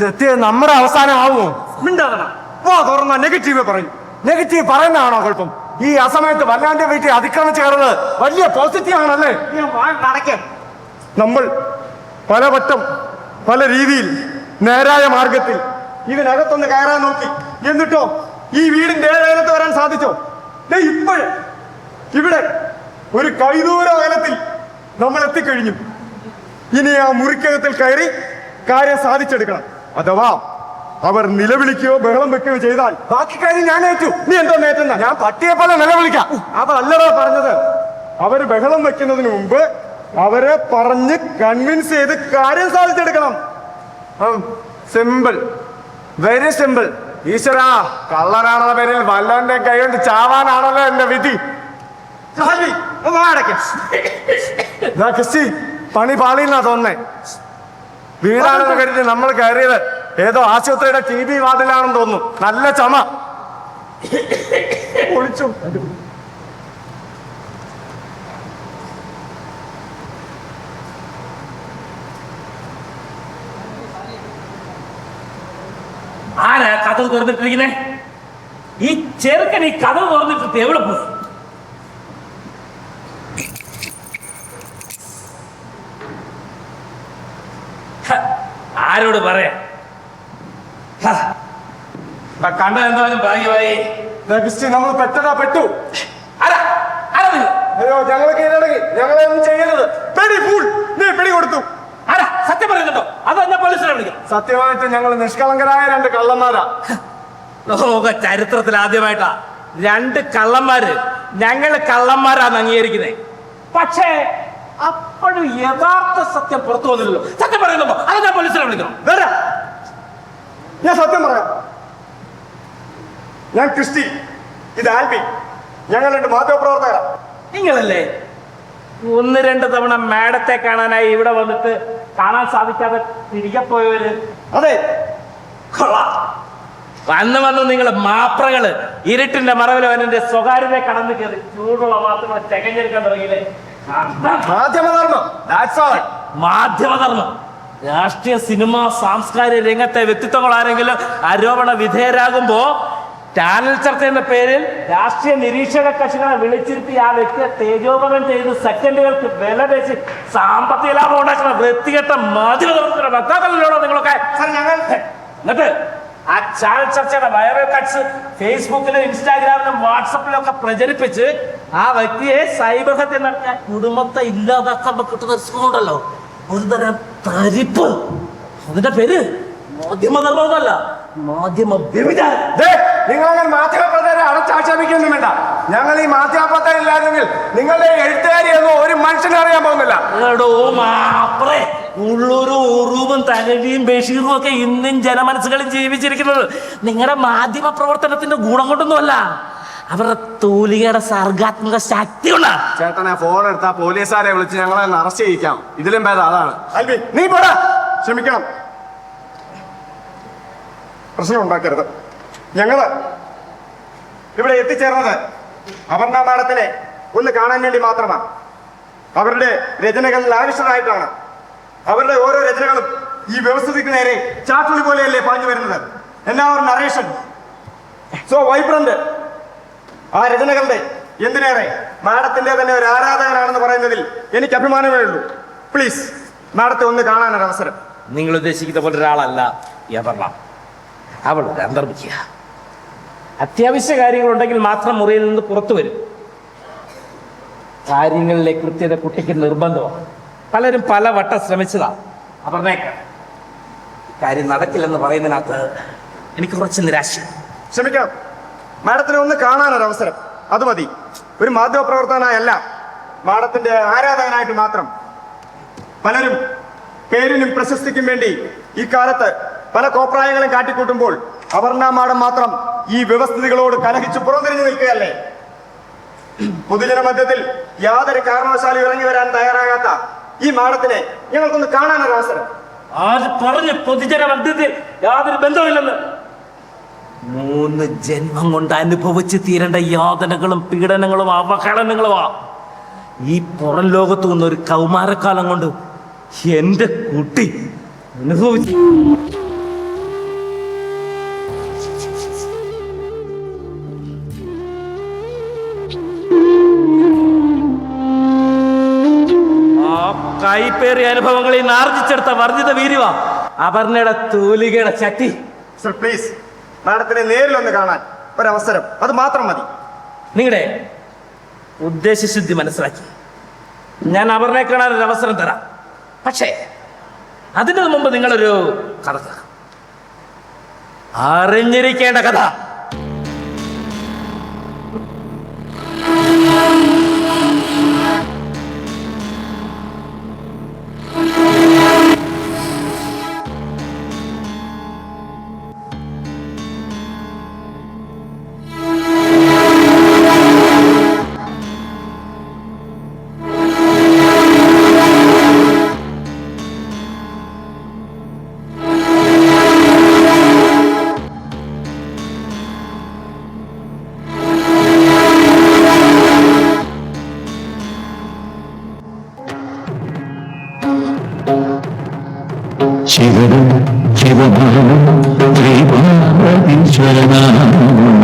ഇവിടെ എത്തിയത് നമ്മുടെ അവസാനം ആവുമോ മിണ്ടാതണം വാ തുറന്ന നെഗറ്റീവ് പറയും. നെഗറ്റീവ് പറയുന്നതാണോ കുഴപ്പം? ഈ അസമയത്ത് വല്ലാന്റെ വീട്ടിൽ അതിക്രമിച്ച് കയറുന്നത് വലിയ പോസിറ്റീവ് ആണല്ലേ? നമ്മൾ പലവട്ടം പല രീതിയിൽ നേരായ മാർഗത്തിൽ ഇതിനകത്തൊന്ന് കയറാൻ നോക്കി. എന്നിട്ടോ ഈ വീടിന്റെ ഏഴകലത്ത് വരാൻ സാധിച്ചോ? ഇപ്പോഴ് ഇവിടെ ഒരു കൈദൂര അകലത്തിൽ നമ്മൾ എത്തിക്കഴിഞ്ഞു. ഇനി ആ മുറിക്കകത്തിൽ കയറി കാര്യം സാധിച്ചെടുക്കണം. അഥവാ അവർ നിലവിളിക്കുകയോ ബഹളം വെക്കുകയോ ചെയ്താൽ ബാക്കി കാര്യം ഞാൻ ഏറ്റു. നീ എന്തോ നേറ്റുന്ന ഞാൻ പട്ടിയെ പോലെ നിലവിളിക്കാം. അല്ലടാ പറഞ്ഞത്. അവർ ബഹളം വെക്കുന്നതിന് മുമ്പ് അവരെ പറഞ്ഞ് കൺവിൻസ് ചെയ്ത് കാര്യം സാധിച്ചെടുക്കണം. സിമ്പിൾ വെരി സിമ്പിൾ ഈശ്വരാ കള്ളനാണെന്ന പേരിൽ വല്ലവന്റെ കൈ കൊണ്ട് ചാവാനാണല്ലോ എന്റെ വിധി. ക്രിസ്റ്റി പണി പാളിയെന്നാ തോന്നേ വീടാണെന്ന് കരുതി നമ്മൾ കയറിയത് ഏതോ ആശുപത്രിയുടെ ടി ബി വാർഡിലാണെന്ന് തോന്നുന്നു. നല്ല ചമ. ഒളിച്ചു. ആരാ കഥ തുറന്നിട്ടിരിക്കുന്നേ? ഈ ചെറുക്കൻ ഈ കഥ തുറന്നിട്ട് എവിടെ പോയി? ആരോട് പറയാ? കണ്ട എന്തായാലും ഭാഗ്യമായി. നമ്മൾ പെട്ടു. ആരാ ആരാ നിങ്ങൾ അയ്യോ ഞങ്ങളെ കീഴടങ്ങി ഞങ്ങളെ ഒന്നും ചെയ്യരുത്. പെടി ഫുൾ നീ പിടി കൊടുത്തു. ആരാ സത്യം പറയുന്നുണ്ടോ? അതോ ഞാൻ പോലീസിനെ വിളിക്കാം. സത്യമായിട്ട് ഞങ്ങൾ നിഷ്കളങ്കരായ രണ്ട് കള്ളന്മാരാ. ലോക ചരിത്രത്തിൽ ആദ്യമായിട്ടാ രണ്ട് കള്ളന്മാര് ഞങ്ങൾ കള്ളന്മാരാന്ന് അംഗീകരിക്കുന്നത് പക്ഷേ അപ്പോഴും യഥാർത്ഥ സത്യം പുറത്തു വന്നില്ലല്ലോ. സത്യം പറയുന്നുണ്ടോ അത് ഞാൻ പോലീസിനെ വിളിക്കണം. വേറെ ഞാൻ സത്യം പറയാം. ഞാൻ ക്രിസ്റ്റി ഇത് ആൽബി. ഞങ്ങൾ രണ്ട് മാധ്യമപ്രവർത്തകരാ. നിങ്ങളല്ലേ? ഒന്ന് രണ്ട് തവണ മാഡത്തെ കാണാനായി ഇവിടെ വന്നിട്ട് കാണാൻ സാധിക്കാതെ തിരികെ പോയവര്. അതെ. വന്ന് വന്ന് നിങ്ങൾ മാപ്രകൾ ഇരുട്ടിന്റെ മറവിൽ അവനെ സ്വകാര്യത കടന്നു കയറി ചൂടുള്ള മാത്രം തികഞ്ഞെടുക്കാൻ തുടങ്ങിയില്ലേ? മാധ്യമധർമ്മം. മാധ്യമധർമ്മം. രാഷ്ട്രീയ സിനിമ സാംസ്കാരിക രംഗത്തെ വ്യക്തിത്വങ്ങൾ ആരെങ്കിലും ആരോപണ വിധേയരാകുമ്പോ ചാനൽ ചർച്ച എന്ന പേരിൽ രാഷ്ട്രീയ നിരീക്ഷക കക്ഷികളെ വിളിച്ചിരുത്തി ആ വ്യക്തിയെ തേജോപകം ചെയ്ത് സെക്കൻഡുകൾക്ക് വില വെച്ച് സാമ്പത്തിക ലാഭം ഉണ്ടാക്കുന്ന വൃത്തികെട്ട മാധ്യമ വക്താക്കളിലൂടെ നിങ്ങളൊക്കെ എന്നിട്ട് ആ ചാനൽ ചർച്ചയുടെ വൈറൽ കട്ട്സ് ഫേസ്ബുക്കിലും ഇൻസ്റ്റാഗ്രാമിലും വാട്സപ്പിലും ഒക്കെ പ്രചരിപ്പിച്ച് ആ വ്യക്തിയെ സൈബർ ഹത്യ നടത്തിയ കുടുംബത്തെ ഇല്ലാതാക്കാൻ കിട്ടുന്ന സുഖമുണ്ടല്ലോ. ഒരു തരം തരിപ്പ്. അതിന്റെ പേര് മാധ്യമധർമ്മമല്ല മാധ്യമ വ്യഭിചാരം നിങ്ങൾ അങ്ങനെ മാധ്യമപ്രവർത്തകരെ അടച്ചാക്ഷേപിക്കൊന്നും വേണ്ട ഞങ്ങൾ ഈ മാധ്യമപ്രവർത്തകർ ഇല്ലായിരുന്നെങ്കിൽ നിങ്ങളുടെ എഴുത്തുകാരിയൊന്നും ഒരു മനുഷ്യനെ അറിയാൻ പോകുന്നില്ല. എടോ മാപ്രേ ഉള്ളൂരും ഉറൂബും തകഴിയും ബഷീറും ഒക്കെ ഇന്നും ജനമനസ്സുകളിൽ ജീവിച്ചിരിക്കുന്നത് നിങ്ങളുടെ മാധ്യമ പ്രവർത്തനത്തിന്റെ ഗുണം കൊണ്ടൊന്നുമല്ല. അവരുടെ തൂലികയുടെ സർഗാത്മക ശക്തിയുള്ള ചേട്ടനെ ഫോൺ എടുത്താ പോലീസുകാരെ വിളിച്ച് ഞങ്ങളെ അറസ്റ്റ് ചെയ്യിക്കാം. ഇതിലും ഭേദം അതാണ്. അൽബി നീ പോടാ. ക്ഷമിക്കണം. പ്രശ്നം ഉണ്ടാക്കരുത്. ഞങ്ങൾ ഇവിടെ എത്തിച്ചേർന്നത് അപർണ മാഡത്തിനെ ഒന്ന് കാണാൻ വേണ്ടി മാത്രമാണ്. അവരുടെ രചനകളിൽ ആവശ്യമായിട്ടാണ് അവരുടെ ഓരോ രചനകളും ഈ വ്യവസ്ഥിതിക്ക് നേരെ ചാട്ടുകൾ പോലെയല്ലേ പാഞ്ഞു വരുന്നത്. എല്ലാവരും നറേഷൻ സോ വൈബ്രന്റ് ആ രചനകളുടെ എന്തിനേറെ? മാഡത്തിന്റെ തന്നെ ഒരു ആരാധകനാണെന്ന് പറയുന്നതിൽ എനിക്ക് അഭിമാനമേ ഉള്ളൂ. പ്ലീസ് മാഡത്തെ ഒന്ന് കാണാനൊരു അവസരം. നിങ്ങൾ ഉദ്ദേശിക്കുന്ന പോലെ ഒരാളല്ല എവർണ അവൾ അന്തർമുഖിയ. അത്യാവശ്യ കാര്യങ്ങളുണ്ടെങ്കിൽ മാത്രം മുറിയിൽ നിന്ന് പുറത്തു വരും. കാര്യങ്ങളിലെ കൃത്യത കുട്ടിക്ക് നിർബന്ധമാണ്. പലരും പല വട്ടം ശ്രമിച്ചതാ. അപർണേക്ക കാര്യം നടക്കില്ലെന്ന് പറയുന്നതിനകത്ത് എനിക്ക് കുറച്ച് നിരാശ. ക്ഷമിക്കണം മാഡത്തിനെ ഒന്ന് കാണാനൊരവസരം. അത് മതി. ഒരു മാധ്യമപ്രവർത്തകനായല്ല. മാഡത്തിന്റെ ആരാധകനായിട്ട് മാത്രം. പലരും പേരിനും പ്രശസ്തിക്കും വേണ്ടി ഈ കാലത്ത് പല കോപ്രായങ്ങളും കാട്ടിക്കൂട്ടുമ്പോൾ അപർണ മാഡം മാത്രം ഈ വ്യവസ്ഥിതികളോട് കലഹിച്ച് പുറംതിരിഞ്ഞു നിൽക്കുകയല്ലേ? പൊതുജന മധ്യത്തിൽ യാതൊരു കാരണവശാലും ഇറങ്ങി വരാൻ തയ്യാറാകാത്ത ഈ മാഡത്തിനെ ഞങ്ങൾക്കൊന്ന് കാണാനൊരു അവസരം ആര് പറഞ്ഞ് പൊതുജന മധ്യത്തിൽ യാതൊരു ബന്ധമില്ലെന്ന് മൂന്ന് ജന്മം കൊണ്ട് അനുഭവിച്ച് തീരേണ്ട യാതനകളും പീഡനങ്ങളും അവഹേളനങ്ങളുമാ. ഈ പുറം ലോകത്തു നിന്ന് ഒരു കൗമാരക്കാലം കൊണ്ട് എന്റെ കുട്ടി അനുഭവിച്ചു. കൈപ്പേറിയ അനുഭവങ്ങളിൽ നാർജിച്ചെടുത്ത വർജിത വീരുവ അപർണയുടെ തൂലികയുടെ ചട്ടി. സർ പ്ലീസ് മാഡത്തിനെ നേരിലൊന്ന് കാണാൻ ഒരവസരം. അത് മാത്രം മതി. നിങ്ങളുടെ ഉദ്ദേശശുദ്ധി മനസ്സിലാക്കി. ഞാൻ അപർണയെ കാണാൻ ഒരു അവസരം തരാം. പക്ഷേ അതിന് മുമ്പ് നിങ്ങളൊരു കഥ. അറിഞ്ഞിരിക്കേണ്ട കഥ. ईश्वर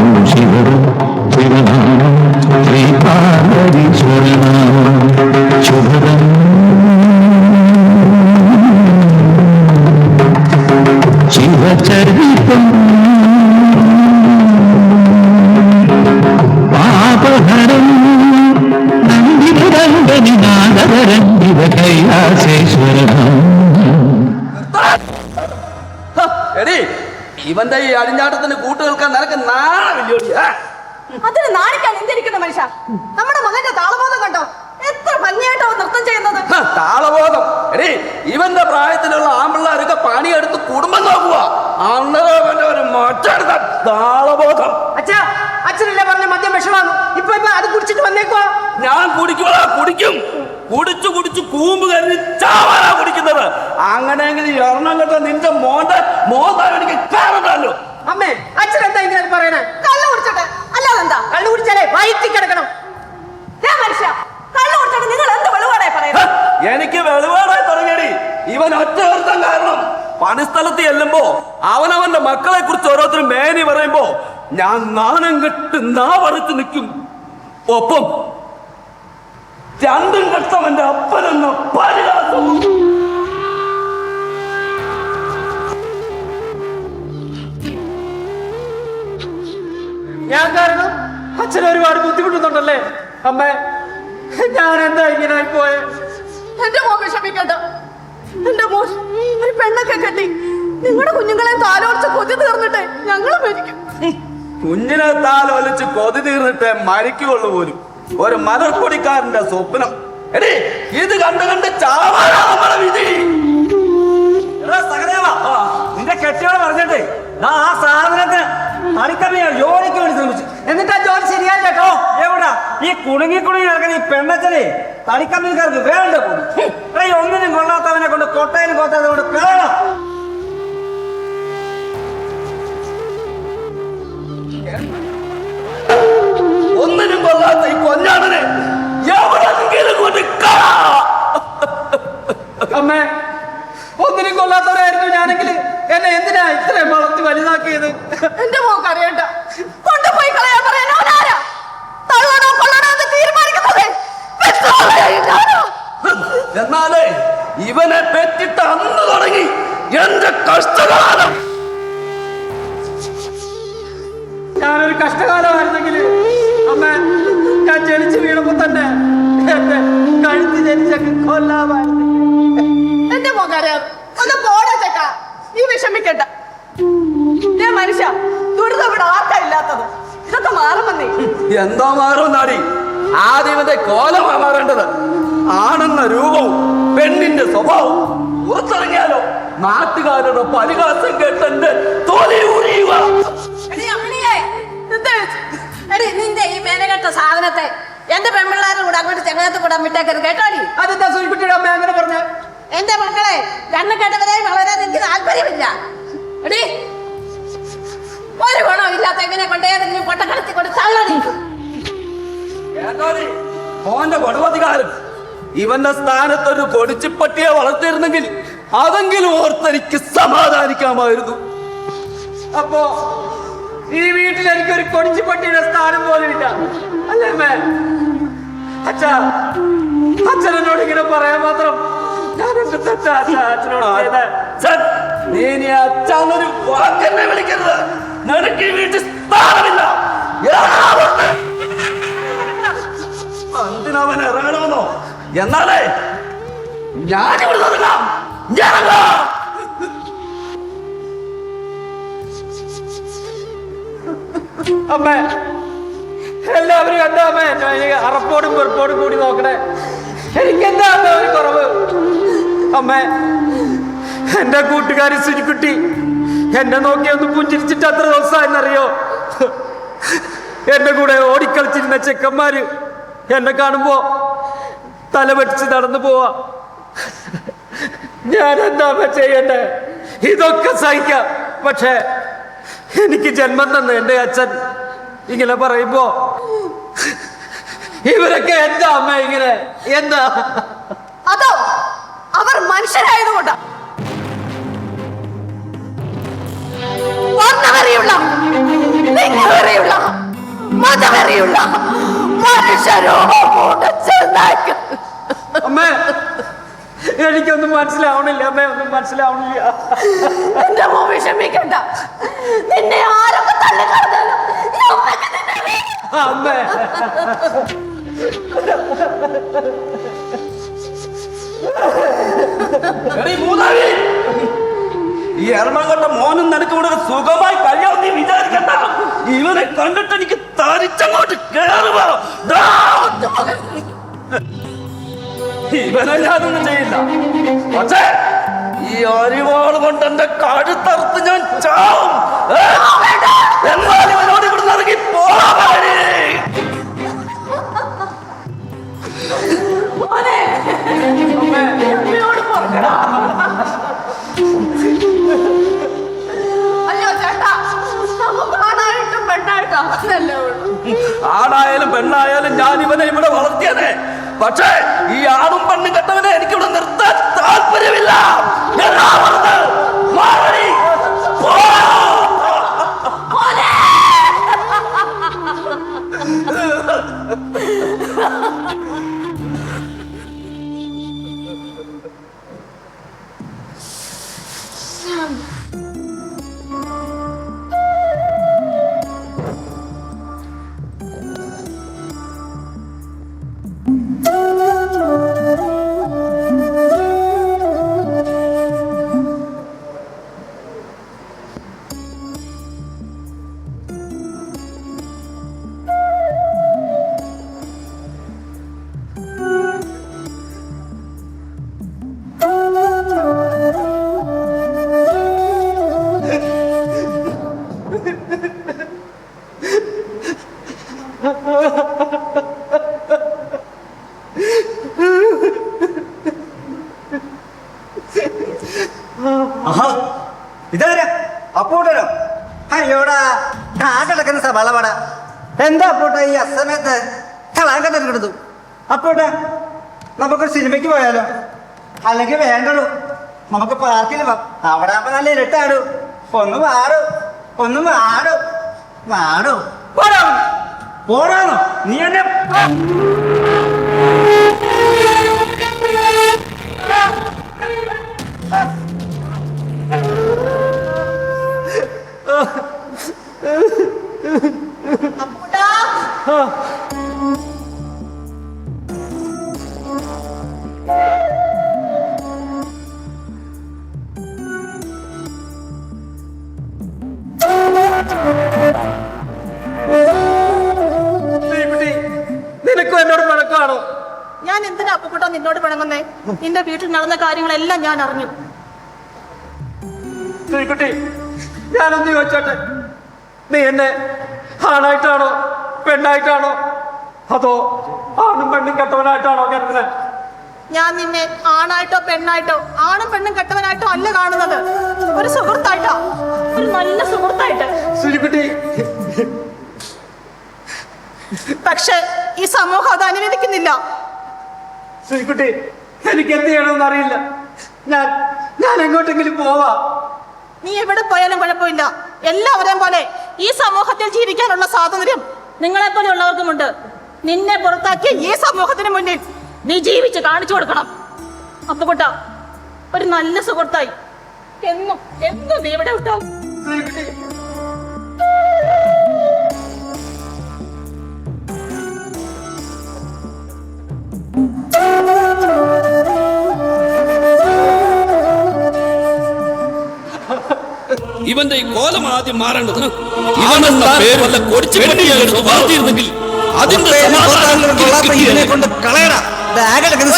കുടിക്കുവാ കുടിക്കും. കുടിച്ചു കുടിച്ചു കൂമ്പ് കരുതി ചാവാനാ കുടിക്കുന്നത്. അങ്ങനെയെങ്കിൽ എറണം കെട്ട നിന്റെ മോന്റെ മോന്താൻ എനിക്ക് കാണണ്ടല്ലോ അമ്മേ അച്ഛൻ എന്താ ഇങ്ങനെ പറയണേ? കള്ളു കുടിച്ചോട്ടെ. അല്ലാതെ എന്താ കള്ളു കുടിച്ചാലേ വയറ്റി കിടക്കണം. മനുഷ്യ കള്ളു കുടിച്ചോട്ടെ നിങ്ങൾ എന്ത് വെളിപാടായി ഹ, പറയുന്നത് എനിക്ക് വെളിപാടായി തുടങ്ങിയടി. ഇവൻ ഒറ്റ ഒരുത്തൻ കാരണം. പണിസ്ഥലത്ത് ചെല്ലുമ്പോ അവനവന്റെ മക്കളെ കുറിച്ച് ഓരോരുത്തരും മേനി പറയുമ്പോ ഞാൻ നാണം കെട്ട് നാവറുത്ത് നിൽക്കും. ഒപ്പം രണ്ടും കെട്ടവന്റെ അപ്പനെന്ന പരിഹാസവും ഞാൻ കാരണം അച്ഛൻ ഒരുപാട് ബുദ്ധിമുട്ടുന്നുണ്ടല്ലേ? അമ്മേ ഞാൻ എന്താ ഇങ്ങനെ പോയെ? എന്റെ മോൻ വിഷമിക്കണ്ട. എന്റെ മോൻ ഒരു പെണ്ണൊക്കെ കെട്ടി നിങ്ങളുടെ കുഞ്ഞുങ്ങളെ താലോലിച്ച് കൊതി തീർന്നിട്ടെ ഞങ്ങളും മരിക്കും. കുഞ്ഞിനെ താലോലിച്ച് കൊതി തീർന്നിട്ട് മരിക്കുള്ളൂ പോലും. ഒരു മലർപ്പൊടിക്കാരന്റെ സ്വപ്നം. എടി ഇത് കണ്ട് കണ്ട് ചാവാനാ വിധി. നിന്റെ കെട്ടിയോട് പറഞ്ഞിട്ട് ആ സാധനത്തിന് മണിക്കറിയാ ജോലിക്ക് വേണ്ടി ശ്രമിച്ചു. എന്നിട്ടാ ജോലി ശരിയായി കേട്ടോ? എവിടാ? ഈ കുണുങ്ങി കുണുങ്ങി നടക്കുന്ന ഈ പെണ്ണച്ചനെ തടിക്കമ്മിക്കാർക്ക് വേണ്ട പോകും ഒന്നിനും കൊള്ളാത്തവനെ കൊണ്ട് കൊട്ടയിലും കൊത്താതെ കൊണ്ട് കാണാം ഒന്നിനും കൊല്ലാത്ത ഈ കൊഞ്ഞാടനെ എവിടെങ്കിലും കൊണ്ട് കാണാ. അമ്മേ ഒന്നിനും കൊല്ലാത്തവരായിരുന്നു ഞാനെങ്കിൽ. എന്നെ എന്തിനാ ഇത്രയും വളർത്തി വലുതാക്കിയത്? എന്റെ മോക്ക് അറിയണ്ട. കൊണ്ടുപോയി കളയാൻ പറയാൻ അവനാരാ തള്ളണോ കൊള്ളണോ എന്ന് തീരുമാനിക്കുന്നത്? എന്നാലേ ഇവനെ പെറ്റിട്ട് അന്ന് തുടങ്ങി എന്റെ കഷ്ടകാലം. ഞാനൊരു കഷ്ടകാലമായിരുന്നെങ്കിൽ അമ്മ ഞാൻ ജനിച്ചു വീണപ്പോ തന്നെ എന്റെ കഴുത്ത് ജനിച്ചൊക്കെ കൊല്ലാമായിരുന്നു. എന്റെ മോക്കറിയാം ഒന്ന് പോടാ ചക്ക നീ വിഷമിക്കണ്ട. ഞാൻ മനുഷ്യ ദുരിതം ഇവിടെ ആർക്കാ ഇല്ലാത്തത്? ഇതൊക്കെ മാറുമെന്നേ. എന്തോ മാറും നാടി. ആദ്യം ഇവന്റെ കോലമാ മാറേണ്ടത്. ആണെന്ന രൂപവും പെണ്ണിന്റെ സ്വഭാവവും പുറത്തിറങ്ങിയാലോ നാട്ടുകാരുടെ പരിഹാസം കേട്ടെന്റെ തോലി ഉരിയുക എടി നിന്റെ ഈ മേനകെട്ട സാധനത്തെ എന്റെ പെൺപിള്ളേരുടെ കൂടെ അങ്ങോട്ട് ചെങ്ങനത്ത് കൂടെ വിട്ടേക്കരുത് കേട്ടോടി? അതെന്താ സൂചിപ്പിച്ചിട്ട് അമ്മ അങ്ങനെ പറഞ്ഞ? എന്റെ മക്കളെ കണ്ണു കെട്ടവരായി വളരാൻ എനിക്ക് താല്പര്യമില്ല. എടി ഒരു ഗുണം ഇല്ലാത്ത എങ്ങനെ കൊണ്ട് ഏതെങ്കിലും പൊട്ടക്കടത്തി കൊണ്ട് തള്ളടി? മോന്റെ കൊടുവധികാരം ഇവന്റെ സ്ഥാനത്ത് ഒരു കൊടിച്ചിപ്പട്ടിയെ വളർത്തിയിരുന്നെങ്കിൽ അതെങ്കിലും ഓർത്തെനിക്ക് സമാധാനിക്കാമായിരുന്നു. അപ്പോ ഈ വീട്ടിൽ എനിക്കൊരു കൊടിച്ചു പട്ടിയുടെ സ്ഥാനം പോലും ഇല്ല അല്ലേ അച്ഛാ അച്ഛൻ എന്നോട് ഇങ്ങനെ പറയാൻ മാത്രം ഞാൻ എന്ത് തെറ്റാ അച്ഛാ അച്ഛനോട് നീ ഇനി അച്ഛനൊരു വാക്കെന്നെ വിളിക്കരുത്. നിനക്ക് ഈ വീട്ടിൽ സ്ഥാനമില്ല. എന്തിനവൻ ഇറങ്ങണമെന്നോ? എന്നാലേ ഞാനിവിടെ ഇറങ്ങാം. ഇറങ്ങാം അമ്മേ. എല്ലാവരും എന്താ അമ്മ? അറപ്പോടും പെറുപ്പോടും കൂടി നോക്കണേ. എനിക്കെന്താ അമ്മ ഒരു കുറവ്? അമ്മ എന്റെ കൂട്ടുകാരി സുജിക്കുട്ടി എന്നെ നോക്കി ഒന്ന് പുഞ്ചിരിച്ചിട്ട് അത്ര ദിവസമായെന്നറിയോ? എന്റെ കൂടെ ഓടിക്കളിച്ചിരുന്ന ചെക്കന്മാര് എന്നെ കാണുമ്പോ തല വെട്ടിച്ച് നടന്നു പോവാ. ഞാൻ എന്താ ചെയ്യണ്ടേ? ഇതൊക്കെ സഹിക്കാം. പക്ഷേ എനിക്ക് ജന്മം തന്ന എന്റെ അച്ഛൻ ഇങ്ങനെ പറയുമ്പോ ഇവരൊക്കെ എന്താ അമ്മ ഇങ്ങനെ? എന്താ? അതോ അവർ മനുഷ്യരായതുകൊണ്ടാ? വർണവെറിയുള്ള ലിംഗവെറിയുള്ള മതവെറിയുള്ള മനുഷ്യരോട് ചെന്നാക്ക് അമ്മേ എനിക്കൊന്നും മനസ്സിലാവണില്ല അമ്മേ ഒന്നും മനസ്സിലാവണില്ല. എന്റെ മോ വിഷമിക്കണ്ട നിന്നെ ആരൊക്കെ തള്ളിക്കളഞ്ഞാലും ഞങ്ങൾക്ക് നിന്നെ വേണം. അമ്മേ. എറണാകുളത്ത മോനും നിനക്ക് സുഖമായി കഴിയാവും നീ വിചാരിക്കണ്ട. ഇവനെ കണ്ടിട്ട് എനിക്ക് തരിച്ചങ്ങോട്ട് കേറുവാ ഇവനെ ചെയ്യില്ല. പക്ഷേ ഈ അരിവാൾ കൊണ്ട് എന്റെ കഴുത്തറുത്ത് ഞാൻ ചാവും. ഇവനോട് ഇവിടുന്ന് ഇറങ്ങി പോകാൻ ഉള്ളൂ. ആണായാലും പെണ്ണായാലും ഞാൻ ഇവനെ ഇവിടെ വളർത്തിയതേ. പക്ഷേ ഈ ആണും പെണ്ണും കെട്ടവനെ എനിക്കിവിടെ നിർത്താൻ താല്പര്യമില്ല. കാട്ടിടക്കുന്ന വളവട എന്താ അപ്പോട്ട ഈ അസമയത്ത്? കളാൻ കണ്ടെടുത്തു അപ്പോട്ട നമുക്കൊരു സിനിമയ്ക്ക് പോയാലോ? അല്ലെങ്കിൽ വേണ്ടല്ലോ നമുക്ക് പാർക്കിൽ അവിടെ ആകുമ്പോ നല്ല ഇരുട്ടാടൂ? ഒന്ന് വാടൂ? ഒന്ന് വാടൂ? വാടൂ? പോടാ പോടാന്നോ? നീ എന്നെ കുട്ടി നിനക്കും എന്നോട് പിണക്കാണോ ഞാൻ എന്തിനാ അപ്പുക്കുട്ടാ നിന്നോട് പിണങ്ങുന്നേ? നിന്റെ വീട്ടിൽ നടന്ന കാര്യങ്ങളെല്ലാം ഞാൻ അറിഞ്ഞു. ശ്രീകുട്ടി ഞാനൊന്ന് ചോദിച്ചോട്ടെ? നീ എന്നെ ആണായിട്ടാണോ? പെണ്ണായിട്ടാണോ? അതോ ആണും പെണ്ണും കെട്ടവനായിട്ടാണോ കരുതുന്നത് ഞാൻ നിന്നെ ആണായിട്ടോ പെണ്ണായിട്ടോ ആണും പെണ്ണും കെട്ടവനായിട്ടോ അല്ല കാണുന്നത്. ഒരു സുഹൃത്തായിട്ടോ. ഒരു നല്ല സുഹൃത്തായിട്ട്. ശ്രീകുട്ടി പക്ഷെ ഈ സമൂഹം അത് അനുവദിക്കുന്നില്ല. ശ്രീകുട്ടി എനിക്ക് എന്ത് ചെയ്യണമെന്ന് അറിയില്ല. ഞാൻ ഞാൻ എങ്ങോട്ടെങ്കിലും പോവാ. നീ എവിടെ പോയാലും കുഴപ്പമില്ല. എല്ലാവരെയും പോലെ ഈ സമൂഹത്തിൽ ജീവിക്കാനുള്ള സ്വാതന്ത്ര്യം നിങ്ങളെ പോലെയുള്ളവർക്കുമുണ്ട് നിന്നെ പുറത്താക്കിയ ഈ സമൂഹത്തിന് മുന്നിൽ നീ ജീവിച്ച് കാണിച്ചു കൊടുക്കണം. അപ്പുകുട്ട ഒരു നല്ല സുഹൃത്തായി. എന്നും എന്നും നീ ഇവിടെ ഉണ്ടാവും. ഇവന്റെ ഈ കോലം ആദ്യം മാറേണ്ടത് ഇവനെന്ന പേര് വല്ല കൊടിച്ചു പെണ്ണിയാലും വളർത്തിയിരുന്നെങ്കിൽ അതിന്റെ സമാധാനം കൊള്ളാത്ത ഇതിനെ കൊണ്ട് കളയടാ. ബാഗെടുക്കുന്ന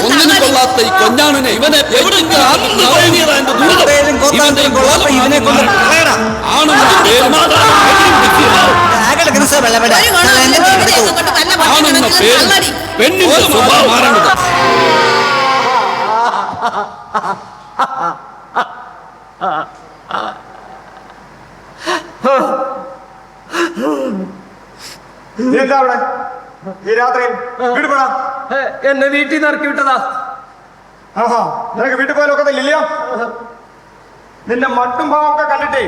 ഒന്നിനും കൊള്ളാത്ത ഈ കൊഞ്ഞാണിനെ ഇവനെ ആണെന്ന പേര് പെണ്ണിന്റെ സ്വഭാവം മാറേണ്ടത്. എന്താ അവിടെ? ഈ രാത്രിയിൽ വീട് പോടാ. എന്നെ വീട്ടിൽ നിന്ന് ഇറക്കി വിട്ടതാ. ആഹാ നിനക്ക് വീട്ടിൽ പോയാലൊക്കെ ഇല്ല നിന്റെ മട്ടും ഭാവമൊക്കെ കണ്ടിട്ടേ.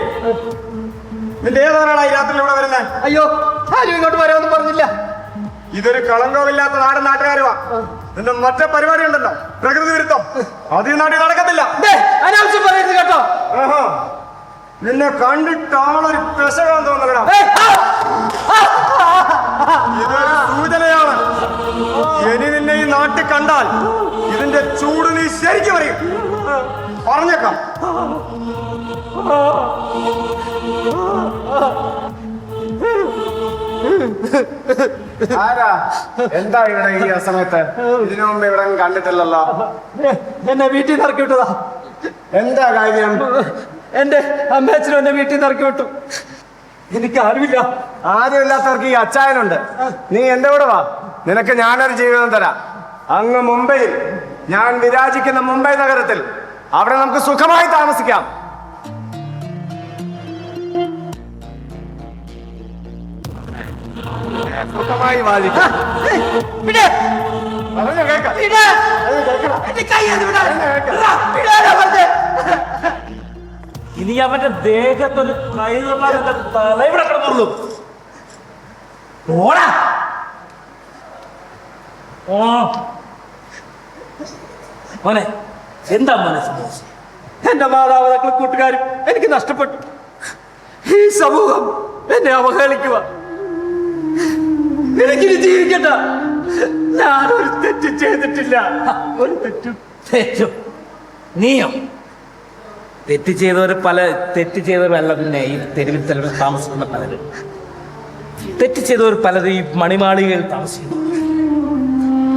നിന്റെ ഏതാണ് ഈ രാത്രിയിൽ ഇവിടെ വരുന്നത് അയ്യോ ആരും ഇങ്ങോട്ട് വരാമെന്ന് പറഞ്ഞില്ല. ഇതൊരു കളങ്കമില്ലാത്ത നാടൻ നാട്ടുകാരുവാ നിന്റെ മറ്റേ പരിപാടി ഉണ്ടല്ലോ പ്രകൃതി വിരുദ്ധം. അത് ഈ നാട്ടിൽ നടക്കത്തില്ല. ദേ, അനാവശ്യം പറയരുത് കേട്ടോ. നിന്നെ കണ്ടിട്ട് ആളൊരു പെശകാൻ ഇതൊരു സൂചനയാണ്. ഇനി നിന്നെ ഈ നാട്ടിൽ കണ്ടാൽ ഇതിന്റെ ചൂട് നീ ശരിക്കും അറിയും. പറഞ്ഞേക്കാം. ആരാ? എന്താ ഇവിടെ ഈ അസമയത്ത്? ഇതിനു മുമ്പ് ഇവിടെ കണ്ടിട്ടില്ലല്ലോ. എന്നെ വീട്ടിൽ നിന്ന് ഇറക്കി വിട്ടതാ. എന്താ കാര്യം? എന്റെ അമ്മച്ചനും എന്നെ വീട്ടിൽ നിന്ന് ഇറക്കി വിട്ടു. എനിക്ക് ആരുമില്ല. ആദ്യമില്ലാത്തവർക്ക് ഈ അച്ചായനുണ്ട്. നീ എന്റെ കൂടെ വാ. നിനക്ക് ഞാനൊരു ജീവിതം തരാം. അങ്ങ് മുംബൈയിൽ ഞാൻ വിരാജിക്കുന്ന മുംബൈ നഗരത്തിൽ. അവിടെ നമുക്ക് സുഖമായി താമസിക്കാം. സുഖമായി വാദിക്കാം പിന്നെ? പറഞ്ഞോ കേൾക്കാം. ഇനി അവന്റെ ദേഹത്തൊരു കൈ തന്നാൽ എന്റെ തല ഇവിടെ കിടന്നുള്ളൂ. ഓടാ. ഓ. മോനെ എന്താ മോനെ സംഭവിച്ചത്? എന്റെ മാതാപിതാക്കളും കൂട്ടുകാരും എനിക്ക് നഷ്ടപ്പെട്ടു. ഈ സമൂഹം എന്നെ അവഹേളിക്കുക എനിക്കിനി ജീവിക്കണ്ട. ഞാനൊരു തെറ്റ് ചെയ്തിട്ടില്ല. ഒരു തെറ്റും. തെറ്റും? നീയോ? തെറ്റ് ചെയ്തവർ പല തെറ്റ് ചെയ്തവരല്ല പിന്നെ ഈ തെരുവിൽ ചിലർ താമസിക്കുന്ന പലരും. തെറ്റ് ചെയ്തവർ പലരും ഈ മണിമാളികയിൽ താമസിക്കുന്നു.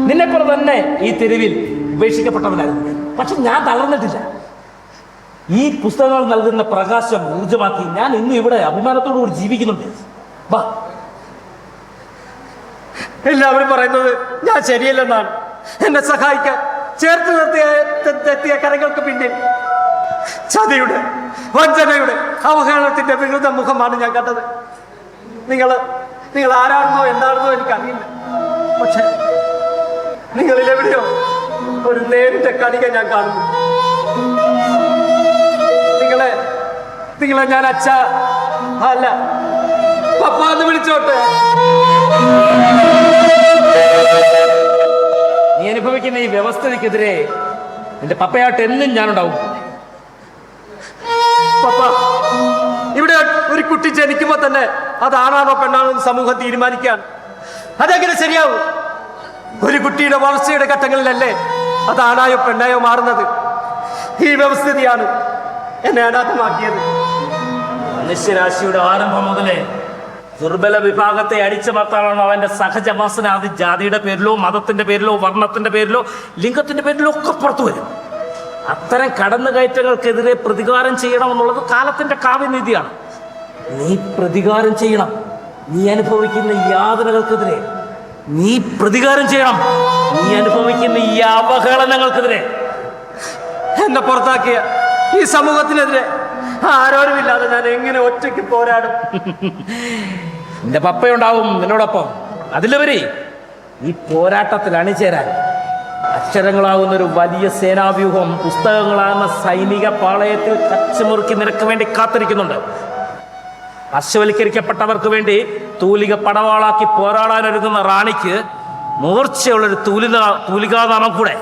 നിന്നെപ്പോലെ തന്നെ ഈ തെരുവിൽ ഉപേക്ഷിക്കപ്പെട്ടവനായിരുന്നു പക്ഷെ ഞാൻ തളർന്നിട്ടില്ല. ഈ പുസ്തകങ്ങൾ നൽകുന്ന പ്രകാശം ഊർജമാക്കി ഞാൻ ഇന്നും ഇവിടെ അഭിമാനത്തോടു കൂടി ജീവിക്കുന്നുണ്ട്. വാ. എല്ലാവരും പറയുന്നത് ഞാൻ ശരിയല്ലെന്നാണ്. എന്നെ സഹായിക്കാൻ ചേർത്ത് നിർത്തിയ തെ- തെറ്റിയ കരങ്ങൾക്ക് പിന്നിൽ ചതിയുടെ വഞ്ചനയുടെ അവഹേളനത്തിന്റെ വിരുദ്ധ മുഖമാണ് ഞാൻ കണ്ടത്. നിങ്ങൾ നിങ്ങൾ ആരാണെന്നോ എന്താണെന്നോ എനിക്കറിയില്ല. പക്ഷെ നിങ്ങളിലെവിടെയോ ഒരു നേരിന്റെ കണിക ഞാൻ കാണുന്നു. നിങ്ങളെ നിങ്ങളെ ഞാൻ അച്ഛ അല്ല പപ്പ എന്ന് വിളിച്ചോട്ടെ? ഈ വ്യവസ്ഥയ്ക്കെതിരെ എന്റെ പപ്പയായിട്ട് എന്നും ഞാനുണ്ടാവും ഇവിടെ ഒരു കുട്ടി ജനിക്കുമ്പോ തന്നെ അതാണാണോ പെണ്ണാണോ എന്ന് സമൂഹം തീരുമാനിക്കാൻ. അതെങ്ങനെ ശരിയാവും? ഒരു കുട്ടിയുടെ വളർച്ചയുടെ ഘട്ടങ്ങളിലല്ലേ അതാണായോ പെണ്ണായോ മാറുന്നത്? ഈ വ്യവസ്ഥിതിയാണ് എന്നെ അനാഥമാക്കിയത്. മനുഷ്യരാശിയുടെ ആരംഭം മുതലേ ദുർബല വിഭാഗത്തെ അടിച്ചമർത്താനാണ് അവന്റെ സഹജവാസന. അത് ജാതിയുടെ പേരിലോ മതത്തിന്റെ പേരിലോ വർണത്തിന്റെ പേരിലോ ലിംഗത്തിന്റെ പേരിലോ ഒക്കെ പുറത്തു വരും. അത്തരം കടന്നുകയറ്റങ്ങൾക്കെതിരെ പ്രതികാരം ചെയ്യണമെന്നുള്ളത് കാലത്തിന്റെ കാവ്യനീതിയാണ്. നീ പ്രതികാരം ചെയ്യണം. നീ അനുഭവിക്കുന്ന യാതനകൾക്കെതിരെ നീ പ്രതികാരം ചെയ്യണം. നീ അനുഭവിക്കുന്ന ഈ അവഹേളനങ്ങൾക്കെതിരെ. എന്നെ പുറത്താക്കിയ ഈ സമൂഹത്തിനെതിരെ ആരോരുമില്ലാതെ ഞാൻ എങ്ങനെ ഒറ്റയ്ക്ക് പോരാടും? നിന്റെ പപ്പയുണ്ടാവും നിന്നോടൊപ്പം. അതിലുപരി ഈ പോരാട്ടത്തിൽ അണിചേരാൻ അക്ഷരങ്ങളാകുന്ന ഒരു വലിയ സേനാവ്യൂഹം പുസ്തകങ്ങളാകുന്ന സൈനിക പാളയത്തിൽ കച്ചമുറുക്കി നിനക്ക് വേണ്ടി കാത്തിരിക്കുന്നുണ്ട്. അശ്വവൽക്കരിക്കപ്പെട്ടവർക്ക് വേണ്ടി തൂലിക പടവാളാക്കി പോരാടാനൊരുങ്ങുന്ന റാണിക്ക് മൂർച്ചയുള്ളൊരു തൂലിക തൂലികാനാമം കൂടെ.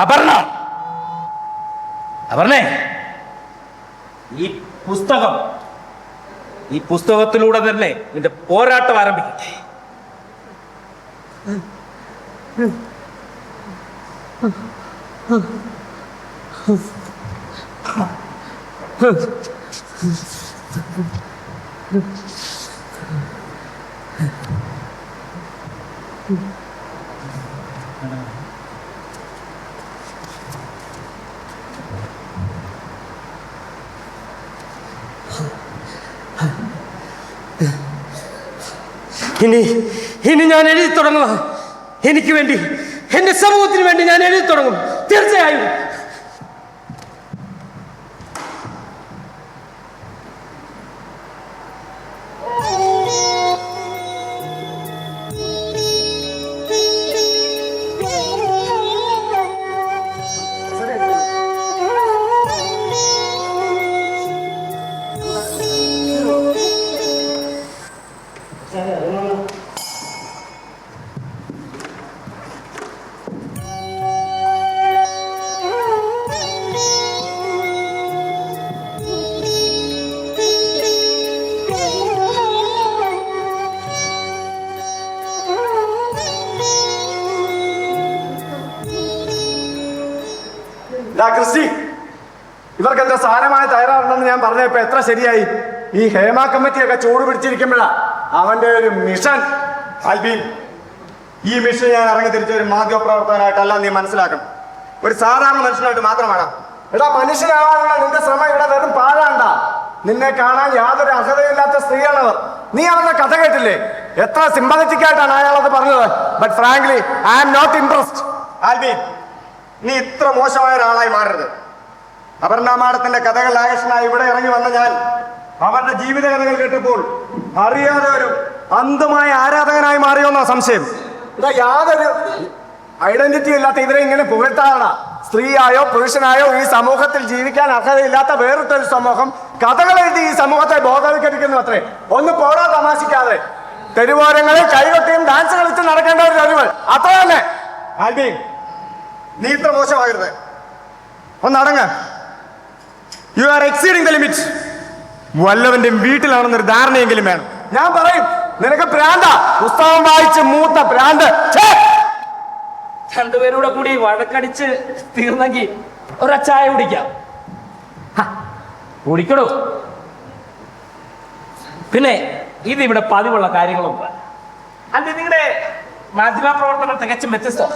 അപർണ അപർണേ ഈ പുസ്തകം ഈ പുസ്തകത്തിലൂടെ തന്നെ നിന്റെ പോരാട്ടം ആരംഭിക്കട്ടെ ഇനി ഇനി ഞാൻ എഴുതി തുടങ്ങുക എനിക്ക് വേണ്ടി എന്റെ സമൂഹത്തിന് വേണ്ടി ഞാൻ എഴുതി തുടങ്ങും. തീർച്ചയായും. ഡാ ക്രിസ്റ്റി ഇവർക്ക് എന്താ സാരമായ തയ്യാറുണ്ടെന്ന് ഞാൻ പറഞ്ഞപ്പോ എത്ര ശരിയായി? ഈ ഹേമ കമ്മിറ്റിയൊക്കെ ചൂട് പിടിച്ചിരിക്കുമ്പോഴാ അവന്റെ ഒരു മിഷൻ. ആൽബീൻ ഈ മിഷൻ ഞാൻ ഇറങ്ങി തിരിച്ച ഒരു മാധ്യമപ്രവർത്തകനായിട്ടല്ല നീ മനസ്സിലാക്കണം. ഒരു സാധാരണ മനുഷ്യനായിട്ട് മാത്രമാണ് എടാ മനുഷ്യനാവാനുള്ള നിന്റെ ശ്രമം ഇവിടെ വെറും പാഴാണ്ട. നിന്നെ കാണാൻ യാതൊരു അർഹതയില്ലാത്ത സ്ത്രീയാണവർ. നീ അവരുടെ കഥ കേട്ടില്ലേ? എത്ര സിമ്പതറ്റിക് ആയിട്ടാണ് അയാളത് പറഞ്ഞത്? But frankly I am not interest Albin നീ ഇത്ര മോശമായ ഒരാളായി മാറരുത്. അപർണാമാടത്തിന്റെ കഥകൾ ആകർഷണായി ഇവിടെ ഇറങ്ങി വന്ന ഞാൻ അവരുടെ ജീവിത കഥകൾ കേട്ടപ്പോൾ അറിയാതെ ഒരു അന്ധമായ ആരാധകനായി മാറിയോന്നാ സംശയം. ഇതാ യാതൊരു ഐഡന്റിറ്റി ഇല്ലാത്ത ഇവരെ ഇങ്ങനെ പുകഴ്ത്താറാണ് സ്ത്രീയായോ പുരുഷനായോ ഈ സമൂഹത്തിൽ ജീവിക്കാൻ അർഹതയില്ലാത്ത വേറിട്ടൊരു സമൂഹം കഥകൾ എഴുതി ഈ സമൂഹത്തെ ബോധവൽക്കരിക്കുന്നു അത്രേ. ഒന്ന് പോടാ തമാശിക്കാതെ. തെരുവോരങ്ങളിൽ കൈകൊട്ടിയും ഡാൻസ് കളിച്ച് നടക്കേണ്ട ഒരു കഴിവ് അത്ര തന്നെ ആൽബി നീ ഇത്ര മോശമാകരുത്. ഒന്നടങ്ങ. You are exceeding the limit വല്ലവന്റെ വീട്ടിലാണെന്നൊരു ധാരണയെങ്കിലും വേണം. ഞാൻ പറയും നിനക്ക് പ്രാന്ത. പുസ്തകം വായിച്ച് മൂത്ത പ്രാന്ത്! രണ്ടുപേരൂടെ കൂടി വഴക്കടിച്ച് തീർന്നെങ്കിൽ ഒരച്ചായ കുടിക്കാം. കുടിക്കണോ പിന്നെ ഇതിവിടെ പതിവുള്ള കാര്യങ്ങളൊന്നും അത് നിങ്ങളുടെ മാധ്യമ പ്രവർത്തനം തികച്ചും വ്യത്യസ്തം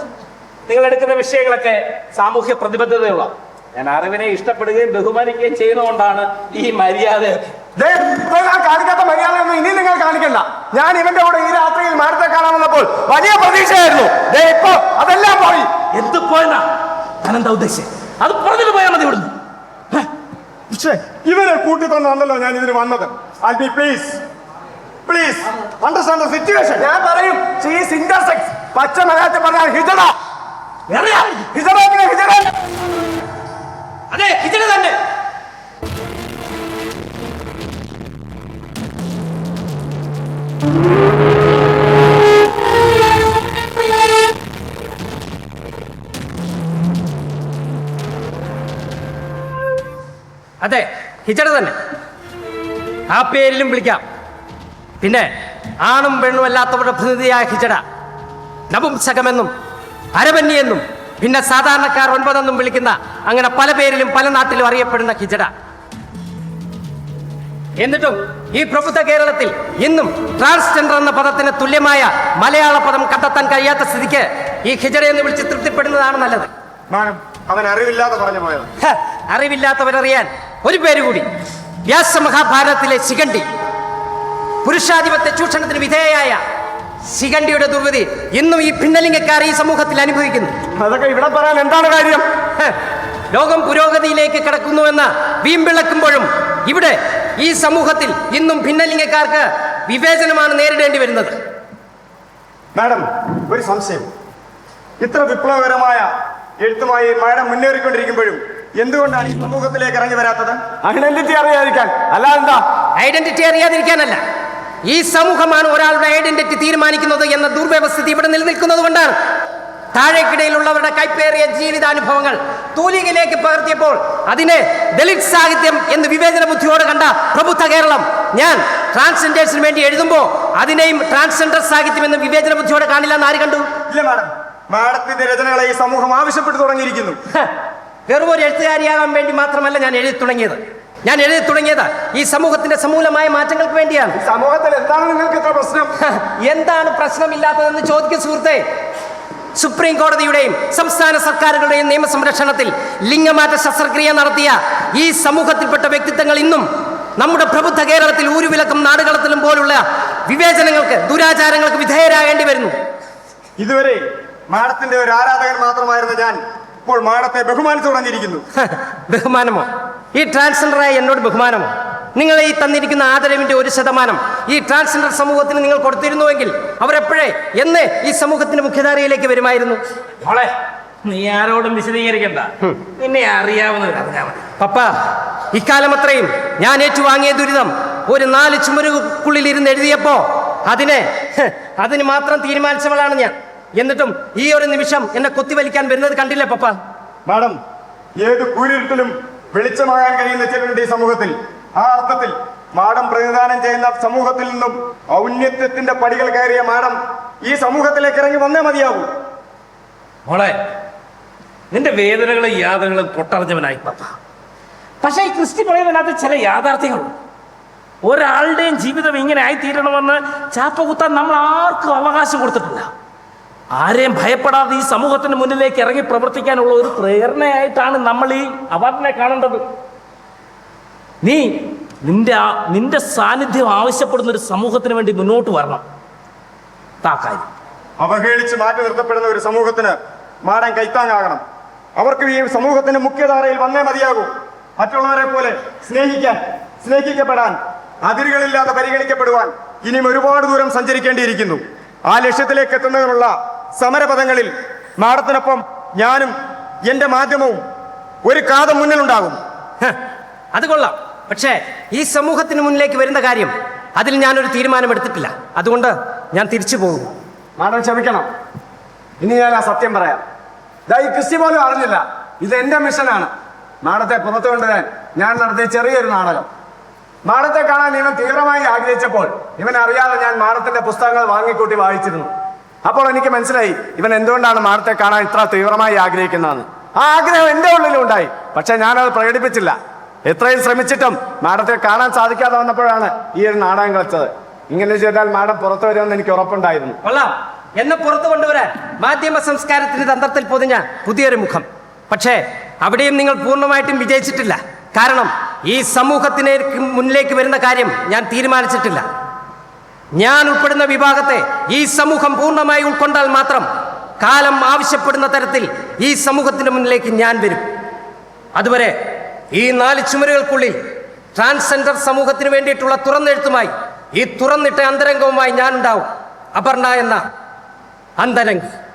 നിങ്ങൾ എടുക്കുന്ന വിഷയങ്ങളൊക്കെ സാമൂഹ്യ പ്രതിബദ്ധതയുള്ള. ഞാൻ അറിവിനെ ഇഷ്ടപ്പെടുകയും ബഹുമാനിക്കുകയും ചെയ്യുന്നതുകൊണ്ടാണ് ഈ മര്യാദ. കാണിക്കാത്ത മര്യാദ ഒന്നും ഇനി നിങ്ങൾ കാണിക്കണ്ട. ഞാൻ ഇവന്റെ കൂടെ ഈ രാത്രിയിൽ മാറത്തെ കാണാൻ വന്നപ്പോൾ വലിയ പ്രതീക്ഷയായിരുന്നു. ഇപ്പൊ അതെല്ലാം പോയി. എന്ത് പോയെന്നാ? ഞാനെന്താ ഉദ്ദേശിച്ചത് അത് പറഞ്ഞിട്ട് പോയാൽ മതി ഇവിടുന്ന്. പക്ഷേ ഇവരെ കൂട്ടി തന്നല്ലോ ഞാൻ ഇതിന് വന്നത്. Be please please understand situation ഞാൻ പറയും ഇന്റർസെക്സ് പച്ച മലയാളത്തിൽ പറഞ്ഞാൽ ഹിജട അതെ ഇതിന് തന്നെ. അതെ ഹിജട തന്നെ. ആ പേരിലും വിളിക്കാം. പിന്നെ ആണും പെണ്ണും അല്ലാത്തവരുടെ പ്രതിനിധിയായ ഹിജട നപുംസകമെന്നും അരവന്യെന്നും പിന്നെ സാധാരണക്കാർ ഒൻപതെന്നും വിളിക്കുന്ന അങ്ങനെ പല പേരിലും പല നാട്ടിലും അറിയപ്പെടുന്ന ഹിജട എന്നിട്ടും ഈ പ്രബുദ്ധ കേരളത്തിൽ ഇന്നും ട്രാൻസ്ജെൻഡർ എന്ന പദത്തിന് തുല്യമായ മലയാള പദം കണ്ടെത്താൻ കഴിയാത്ത സ്ഥിതിക്ക് ഈ ഹിജട എന്ന് വിളിച്ച് തൃപ്തിപ്പെടുന്നതാണ് നല്ലത്. അവൻ അറിവില്ലാതെ പറഞ്ഞു പോയത് അറിവില്ലാത്തവരറിയാൻ ഒരു പേര് കൂടി. വ്യാസ മഹാഭാരതത്തിലെ ശിഖണ്ഡി. പുരുഷാധിപത്യ ചൂഷണത്തിന് വിധേയയായ ശിഖണ്ഡിയുടെ ദുർഗതി ഇന്നും ഈ ഭിന്നലിംഗക്കാർ ഈ സമൂഹത്തിൽ അനുഭവിക്കുന്നു. അതൊക്കെ ഇവിടെ പറയാൻ എന്താണ് കാര്യം? ലോകം പുരോഗതിയിലേക്ക് കടക്കുന്നുവെന്ന് വീമ്പിളക്കുമ്പോഴും ഇവിടെ ഈ സമൂഹത്തിൽ ഇന്നും ഭിന്നലിംഗക്കാർക്ക് വിവേചനമാണ് നേരിടേണ്ടി വരുന്നത്. മാഡം ഒരു സംശയം. ഇത്ര വിപ്ലവകരമായ എഴുത്തുമായി മാഡം മുന്നേറിക്കൊണ്ടിരിക്കുമ്പോഴും എന്തുകൊണ്ടാണ് ഈ സമൂഹത്തിലേക്ക് ഇറങ്ങി വരാത്തത്? ഐഡന്റിറ്റി അറിയാതിരിക്കാൻ. അല്ല എന്താ? ഐഡന്റിറ്റി അറിയാതിരിക്കാനല്ല. ഈ സമൂഹമാണ് ഒരാളുടെ ഐഡന്റിറ്റി തീരുമാനിക്കുന്നത് എന്ന ദുർവ്യവസ്ഥിതി ഇവിടെ നിലനിൽക്കുന്നത് കൊണ്ടാണ്. താഴേക്കിടയിലുള്ളവരുടെ കൈപ്പേറിയ ജീവിതാനുഭവങ്ങൾ തൂലികയിലേക്ക് പകർത്തിയപ്പോൾ അതിനെ ദളിത് സാഹിത്യം എന്ന് വിവേചന ബുദ്ധിയോട് കണ്ട പ്രബുദ്ധ കേരളം ഞാൻ ട്രാൻസ്ജെൻഡേഴ്സിന് വേണ്ടി എഴുതുമ്പോൾ അതിനെയും ട്രാൻസ്ജെൻഡർ സാഹിത്യം എന്ന് വിവേചന ബുദ്ധിയോടെ കാണില്ല എന്ന് ആര് കണ്ടു? ഇല്ല മാഡം. മാഡത്തിന്റെ രചനകളെ ഈ സമൂഹം ആവശ്യപ്പെട്ടു തുടങ്ങിയിരിക്കുന്നു. വെറുമൊരു വെറും ഒരു എഴുത്തുകാരിയാകാൻ വേണ്ടി മാത്രമല്ല ഞാൻ എഴുതി തുടങ്ങിയത്. ഞാൻ എഴുതി തുടങ്ങിയതാ ഈ സമൂഹത്തിന്റെ സമൂലമായ മാറ്റങ്ങൾക്ക് വേണ്ടിയാണ്. സമൂഹത്തിൽ എന്താണ് നിങ്ങൾക്ക് ഇത്ര പ്രശ്നം? എന്താണ് പ്രശ്നമില്ലാത്തതെന്ന് ചോദിക്കും സുഹൃത്തെ. സുപ്രീം കോടതിയുടെയും സംസ്ഥാന സർക്കാരുകളുടെയും നിയമസംരക്ഷണത്തിൽ ലിംഗമാറ്റ ശസ്ത്രക്രിയ നടത്തിയ ഈ സമൂഹത്തിൽപ്പെട്ട വ്യക്തിത്വങ്ങൾ ഇന്നും നമ്മുടെ പ്രബുദ്ധ കേരളത്തിൽ ഊരുവിലക്കും നാടുകളത്തിലും പോലുള്ള വിവേചനങ്ങൾക്ക് ദുരാചാരങ്ങൾക്ക് വിധേയരാകേണ്ടി വരുന്നു. ഇതുവരെ മാഡത്തിന്റെ ഒരു ആരാധകൻ മാത്രമായിരുന്നു ഞാൻ ഇപ്പോൾ മാഡത്തെ ബഹുമാനിച്ചു തുടങ്ങിയിരിക്കുന്നു. ബഹുമാനമോ? ഈ ട്രാൻസ്ജെൻഡറായ എന്നോട് ബഹുമാനമോ നിങ്ങൾ ഈ തന്നിരിക്കുന്ന ആദരവിന്റെ ഒരു ശതമാനം ഈ ട്രാൻസ്ജെൻഡർ സമൂഹത്തിന് നിങ്ങൾ കൊടുത്തിരുന്നുവെങ്കിൽ അവരെപ്പോഴേ എന്ന് ഈ സമൂഹത്തിന്റെ മുഖ്യധാരയിലേക്ക് വരുമായിരുന്നു? മോളെ നീ ആരോടും വിശദീകരിക്കണ്ട. നിന്നെ അറിയാവുന്നത് അറിഞ്ഞാൽ മതി പപ്പ ഇക്കാലം അത്രയും ഞാൻ ഏറ്റുവാങ്ങിയ ദുരിതം ഒരു നാല് ചുമരുക്കുള്ളിൽ ഇരുന്ന് എഴുതിയപ്പോ അതിനെ അതിന് മാത്രം തീരുമാനിച്ചവളാണ് ഞാൻ. എന്നിട്ടും ഈ ഒരു നിമിഷം എന്നെ കൊത്തിവലിക്കാൻ വരുന്നത് കണ്ടില്ലേ പപ്പ? മാഡം ഏത് കൂരിരുട്ടിലും വെളിച്ചമാകാൻ കഴിയുന്ന ചിലരുണ്ട് ഈ സമൂഹത്തിൽ. ആ അർത്ഥത്തിൽ മാഡം പ്രതിദാനം ചെയ്യുന്ന സമൂഹത്തിൽ നിന്നും ഔന്നത്യത്തിന്റെ പടികൾ കയറിയ മാഡം ഈ സമൂഹത്തിലേക്ക് ഇറങ്ങി വന്നേ മതിയാവൂ. മോളെ നിന്റെ വേദനകളും യാതനകളും പൊട്ടറിഞ്ഞവനായി പക്ഷേ ഈ ക്രിസ്റ്റി പറയുന്നതിനകത്ത് ചില യാഥാർത്ഥ്യങ്ങളുണ്ട്. ഒരാളുടെയും ജീവിതം ഇങ്ങനെ ആയിത്തീരണമെന്ന് ചാപ്പ കുത്താൻ നമ്മൾ ആർക്കും അവകാശം കൊടുത്തിട്ടില്ല. ആരെയും ഭയപ്പെടാതെ ഈ സമൂഹത്തിന് മുന്നിലേക്ക് ഇറങ്ങി പ്രവർത്തിക്കാനുള്ള ഒരു പ്രേരണയായിട്ടാണ് നമ്മൾ ഈ അവാർഡിനെ കാണേണ്ടത്. നീ നിന്റെ ആ- നിന്റെ സാന്നിധ്യം ആവശ്യപ്പെടുന്ന ഒരു സമൂഹത്തിന് വേണ്ടി മുന്നോട്ട് വരണം. താക്കാര്യം അവഹേളിച്ച് മാറ്റി നിർത്തപ്പെടുന്ന ഒരു സമൂഹത്തിന് മാടാൻ കൈത്താങ്ങാകണം. അവർക്ക് ഈ സമൂഹത്തിന്റെ മുഖ്യധാരയിൽ വന്നേ മതിയാകൂ. മറ്റുള്ളവരെ പോലെ സ്നേഹിക്കാൻ സ്നേഹിക്കപ്പെടാൻ അതിരുകളില്ലാതെ പരിഗണിക്കപ്പെടുവാൻ ഇനിയും ഒരുപാട് ദൂരം സഞ്ചരിക്കേണ്ടിയിരിക്കുന്നു. ആ ലക്ഷ്യത്തിലേക്ക് എത്തുന്നതിനുള്ള സമരപഥങ്ങളിൽ മാഡത്തിനൊപ്പം ഞാനും എന്റെ മാധ്യമവും ഒരു കാതം മുന്നിലുണ്ടാകും. അത് കൊള്ളാം. പക്ഷേ ഈ സമൂഹത്തിന് മുന്നിലേക്ക് വരുന്ന കാര്യം അതിൽ ഞാനൊരു തീരുമാനമെടുത്തിട്ടില്ല. അതുകൊണ്ട് ഞാൻ തിരിച്ചു പോകും. മാഡം ക്ഷമിക്കണം. ഇനി ഞാൻ ആ സത്യം പറയാം. ഇതായി ഈ ക്രിസ്റ്റി പോലും അറിഞ്ഞില്ല. ഇത് എന്റെ മിഷനാണ്. മാഡത്തെ പുറത്തു കൊണ്ടുവരാൻ ഞാൻ നടത്തിയ ചെറിയൊരു നാടകം. മാഡത്തെ കാണാൻ ഇവൻ തീവ്രമായി ആഗ്രഹിച്ചപ്പോൾ ഇവൻ അറിയാതെ ഞാൻ മാഡത്തിന്റെ പുസ്തകങ്ങൾ വാങ്ങിക്കൂട്ടി വായിച്ചിരുന്നു. അപ്പോൾ എനിക്ക് മനസ്സിലായി ഇവൻ എന്തുകൊണ്ടാണ് മാർത്തെ കാണാൻ ഇത്ര തീവ്രമായി ആഗ്രഹിക്കുന്നതെന്ന്. ആ ആഗ്രഹം എന്റെ ഉള്ളിലും ഉണ്ടായി പക്ഷെ ഞാനത് പ്രകടിപ്പിച്ചില്ല. എത്രയും ശ്രമിച്ചിട്ടും മാഡത്തെ കാണാൻ സാധിക്കാതെ വന്നപ്പോഴാണ് ഈ ഒരു നാടകം കളിച്ചത്. ഇങ്ങനെ ചെയ്താൽ മാഡം പുറത്തു വരുമെന്ന് എനിക്ക് ഉറപ്പുണ്ടായിരുന്നു. കൊള്ളാം. എന്നെ പുറത്തു കൊണ്ടുവരാൻ മാധ്യമ സംസ്കാരത്തിന്റെ തന്ത്രത്തിൽ പൊതിഞ്ഞ പുതിയൊരു മുഖം. പക്ഷേ അവിടെയും നിങ്ങൾ പൂർണമായിട്ടും വിജയിച്ചിട്ടില്ല. കാരണം ഈ സമൂഹത്തിന് മുന്നിലേക്ക് വരുന്ന കാര്യം ഞാൻ തീരുമാനിച്ചിട്ടില്ല. ഞാൻ ഉൾപ്പെടുന്ന വിഭാഗത്തെ ഈ സമൂഹം പൂർണമായി ഉൾക്കൊണ്ടാൽ മാത്രം കാലം ആവശ്യപ്പെടുന്ന തരത്തിൽ ഈ സമൂഹത്തിന്റെ മുന്നിലേക്ക് ഞാൻ വരും. അതുവരെ ഈ നാല് ചുമരുകൾക്കുള്ളിൽ ട്രാൻസ്ജെൻഡർ സമൂഹത്തിന് വേണ്ടിയിട്ടുള്ള തുറന്നെഴുത്തുമായി ഈ തുറന്നിട്ട അന്തരംഗവുമായി ഞാനുണ്ടാവും. അപർണ എന്ന അന്തരംഗി.